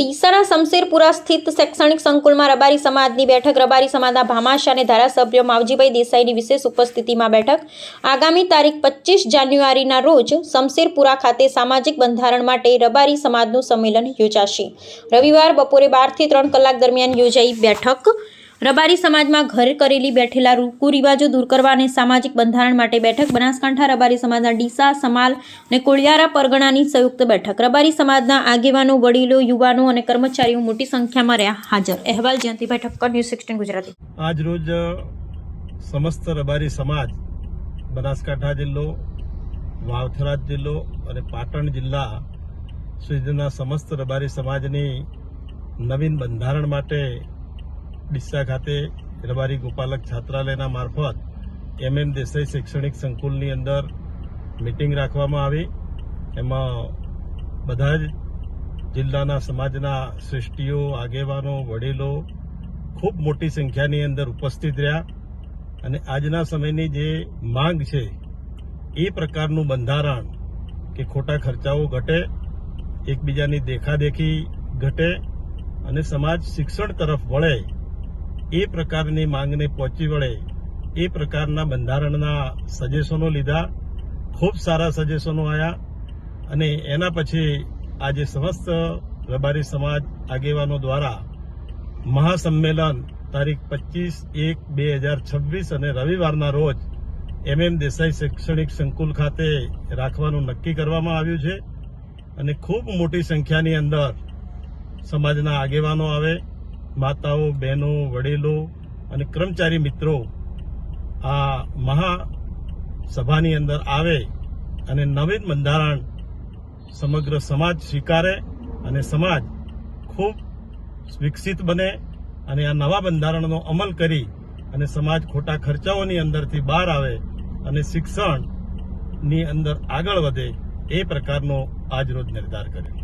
ડીસાના શમશેરપુરા સ્થિત શૈક્ષણિક સંકુલમાં રબારી સમાજની બેઠક, રબારી સમાજના ભામાશા અને ધારાસભ્ય માવજીભાઈ દેસાઈની વિશેષ ઉપસ્થિતિમાં બેઠક. આગામી તારીખ પચીસ જાન્યુઆરીના રોજ શમશેરપુરા ખાતે સામાજિક બંધારણ માટે રબારી સમાજનું સંમેલન યોજાશે. રવિવાર બપોરે બારથી ત્રણ કલાક દરમિયાન યોજાઈ બેઠક. રબારી સમાજમાં ઘર કરેલી બેઠેલા કુરિવાજો દૂર કરવા અને સામાજિક બંધારણ માટે બેઠક બનાસકાંઠા રબારી સમાજના ડીસા, સમાલ અને કોળિયારા પરગણાની સંયુક્ત બેઠક. રબારી સમાજના આગેવાનો, વડીલો, યુવાનો અને કર્મચારીઓ મોટી સંખ્યામાં રહ્યા હાજર. અહેવાલ જયંતિભાઈ ઠક્કર, ન્યૂઝ સિક્સટીન ગુજરાતી. આજ રોજ સમસ્ત રબારી સમાજ, બનાસકાંઠા જિલ્લો વાવથરા જિલ્લો અને પાટણ જિલ્લા સુધીના સમસ્ત રબારી સમાજની નવીન બંધારણ માટે ડીસા ખાતે રબારી ગોપાલક છાત્રાલયના મારફત એમ એમ દેસાઈ શૈક્ષણિક સંકુલની અંદર મિટિંગ રાખવામાં આવી. એમાં બધા જ જિલ્લાના સમાજના શ્રેષ્ઠીઓ, આગેવાનો, વડીલો ખૂબ મોટી સંખ્યાની અંદર ઉપસ્થિત રહ્યા અને આજના સમયની જે માંગ છે એ પ્રકારનું બંધારણ કે ખોટા ખર્ચાઓ ઘટે, એકબીજાની દેખાદેખી ઘટે અને સમાજ શિક્ષણ તરફ વળે એ પ્રકારની માંગને પહોંચી વળે એ પ્રકારના બંધારણના સજેશનો લીધા, ખૂબ સારા સજેશનો આવ્યા અને એના પછી આજે સમસ્ત રબારી સમાજ આગેવાનો દ્વારા મહાસંમેલન તારીખ પચીસ એક બે હજાર છવ્વીસ અને રવિવારના રોજ એમ એમ દેસાઈ શૈક્ષણિક સંકુલ ખાતે રાખવાનું નક્કી કરવામાં આવ્યું છે અને ખૂબ મોટી સંખ્યાની અંદર સમાજના આગેવાનો આવે માતાઓ, બહેનો, વડીલો અને કર્મચારી મિત્રો આ મહા સભાની અંદર આવે અને નવીન બંધારણ સમગ્ર સમાજ સ્વીકારે અને સમાજ ખૂબ વિકસિત બને અને આ નવા બંધારણનો અમલ કરી અને સમાજ ખોટા ખર્ચાઓની અંદરથી બહાર આવે અને શિક્ષણની અંદર આગળ વધે એ પ્રકારનો આજરોજ નિર્ધાર કર્યો.